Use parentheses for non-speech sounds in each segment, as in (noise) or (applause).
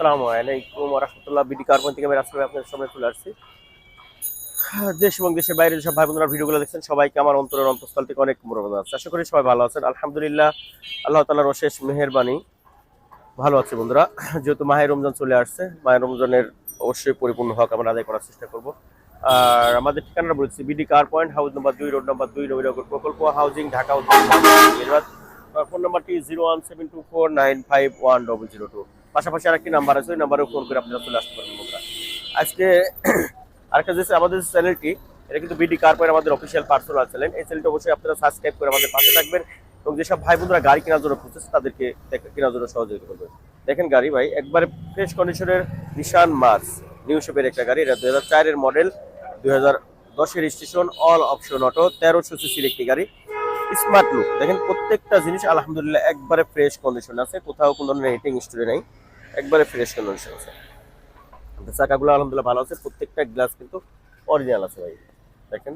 আসসালামু আলাইকুম রহমতুল্লাহ। BD carbon থেকে আমি আপনাদের সামনে চলে আসছি। দেশ এবং দেশের বাইরে যেসব ভাই বোনেরা ভিডিওগুলো দেখছেন, সবাইকে আমার অন্তরের অন্তঃস্থল থেকে অনেক মনোরঞ্জন আছে আশা করি সবাই ভালো আছেন। আলহামদুলিল্লাহ, আল্লাহ তালার অশেষ মেহেরবানি। ভালো আছে বন্ধুরা। যেহেতু মাহের রমজান চলে আসছে, মাহের রমজানের অবশ্যই পরিপূর্ণ হক আমরা আদায় করার চেষ্টা করব। আর আমাদের ঠিকানা বলছি, BD car point, house number দুই, রোড নম্বর দুই, নবীনগর প্রকল্প, হাউজিং, ঢাকা গুজরাট ফোন নাম্বারটি zero one seven two four nine five one double zero two. পাশাপাশি আরেকটি নাম্বার আছে, ওই নাম্বারেও ফোন করে আপনারা চলে আসতে পারেন বন্ধুরা। আজকে (clears throat) আরেকটা যে আমাদের চ্যানেলটি, এটা কিন্তু বিডি কার পয়েন্ট আমাদের অফিসিয়াল পার্সোনাল চ্যানেল এই চ্যানেলটি অবশ্যই আপনারা সাবস্ক্রাইব করে আমাদের পাশে থাকবেন এবং যেসব ভাই বোনরা গাড়ি কেনার জন্য খুঁজছে তাদেরকে কেনার জন্য সহযোগিতা করবেন। দেখেন গাড়ি ভাই, একবারে ফ্রেশ কন্ডিশনের নিশান মার্স নিউ শেপের একটা গাড়ি। এটা দুই হাজার চারের মডেল দুই হাজার দশের স্টেশন অল অপশন অটো তেরোশো সিসির একটি গাড়ি। Smart look. দেখেন প্রত্যেকটা জিনিস আলহামদুলিল্লাহ একবারে ফ্রেশ কন্ডিশন আছে। কোথাও কোনো ধরনের হিটিং স্টোরি নেই। একবারে ফ্রেশ কন্ডিশন আছে। আপনার চাকাগুলো আলহামদুলিল্লাহ ভালো আছে। প্রত্যেকটা গ্লাস কিন্তু অরিজিনাল আছে ভাই। দেখেন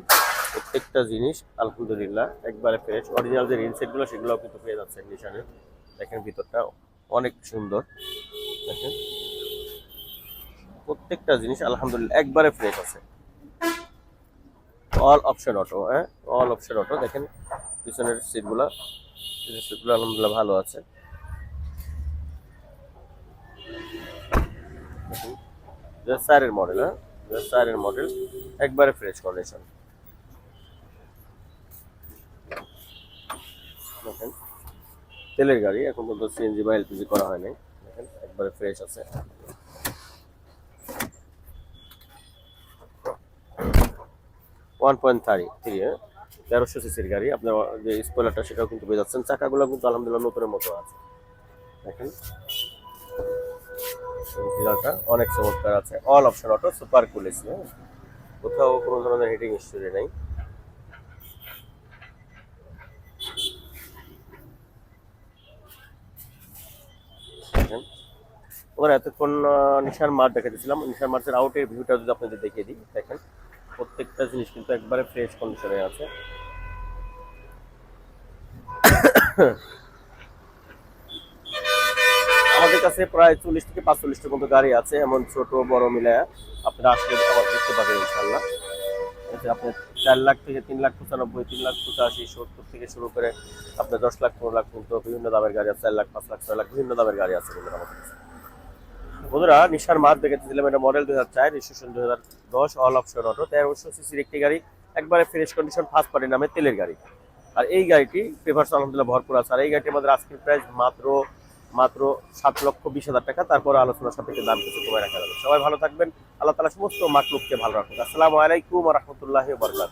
প্রত্যেকটা জিনিস আলহামদুলিল্লাহ একবারে ফ্রেশ অরিজিনাল যে রিনসেটগুলো সেগুলোও কিন্তু পেয়ে যাচ্ছে নিশানে দেখেন ভিতরটা অনেক সুন্দর। দেখেন প্রত্যেকটা জিনিস আলহামদুলিল্লাহ একবারে ফ্রেশ আছে। অল অপশন অটো হ্যাঁ? অল অপশন অটো দেখেন পিছনের সিটগুলো পিছনের সিটগুলো আলহামদুলিল্লাহ ভালো আছে। চারের মডেল হ্যাঁ? চারের মডেল একবারে ফ্রেশ কন্ডিশন দেখেন, তেলের গাড়ি, এখন পর্যন্ত সিএনজি বা এলপিজি করা হয় নাই দেখেন, একবারে ফ্রেশ আছে। ওয়ান পয়েন্ট থার্টি থ্রি তেরোশো সিসির গাড়ি। আপনার যে স্পয়লারটা সেটাও কিন্তু পেয়ে যাচ্ছেন। চাকাগুলো কিন্তু আলহামদুলিল্লাহ নতুনের মতো আছে। দেখেন। অনেক চমৎকার আছে। All option auto super cool AC হ্যাঁ? কোথাও কোনো ধরনের হিটিং স্টোরি নেই। ওরা এতক্ষণ নিশান মাঠ দেখাতেছিলাম নিশান মার্চের আউটের ভিউটা যদি আপনাদের দেখিয়ে দিই, দেখেন। প্রত্যেকটা জিনিস কিন্তু একবারে ফ্রেশ কন্ডিশনে আছে। আমাদের কাছে প্রায় চল্লিশ থেকে পাঁচচল্লিশটা মতো গাড়ি আছে, এমন ছোট, বড় মিলায়া আপনারা আসলে আমার দেখতে পাবেন ইনশাল্লাহ এতে আপনি চার লাখ থেকে তিন লাখ পঁচানব্বই, তিন লাখ পঁচাশি, সত্তর থেকে শুরু করে আপনার দশ লাখ, পনেরো লাখ পর্যন্ত বিভিন্ন দামের গাড়ি আছে, চার লাখ, পাঁচ লাখ, ছয় লাখ, বিভিন্ন দামের গাড়ি আছে আমাদের কাছে। বন্ধুরা, নিশার মাঠ দেখেছিলাম এটা মডেল দুই হাজার চার রেজিস্ট্রেশন দুই হাজার দশ অল অপশন অটো তেরোশো সিসির একটি গাড়ি একবারে ফ্রেশ কন্ডিশন ফার্স্ট পার্টির নামে তেলের গাড়ি। আর এই গাড়িটি পেপারস আলহামদুলিল্লাহ ভরপুর আছে। আর এই গাড়িটির আমাদের আজকের প্রাইস মাত্র মাত্র সাত লক্ষ বিশ হাজার টাকা। তারপর আলোচনা সাপেক্ষে দাম কিছু কমে রাখা যাবে। সবাই ভালো থাকবেন। আল্লাহ তালা সমস্ত মাকলুককে ভালো রাখুন আসসালামু আলাইকুম রহমতুল্লাহ বরকাত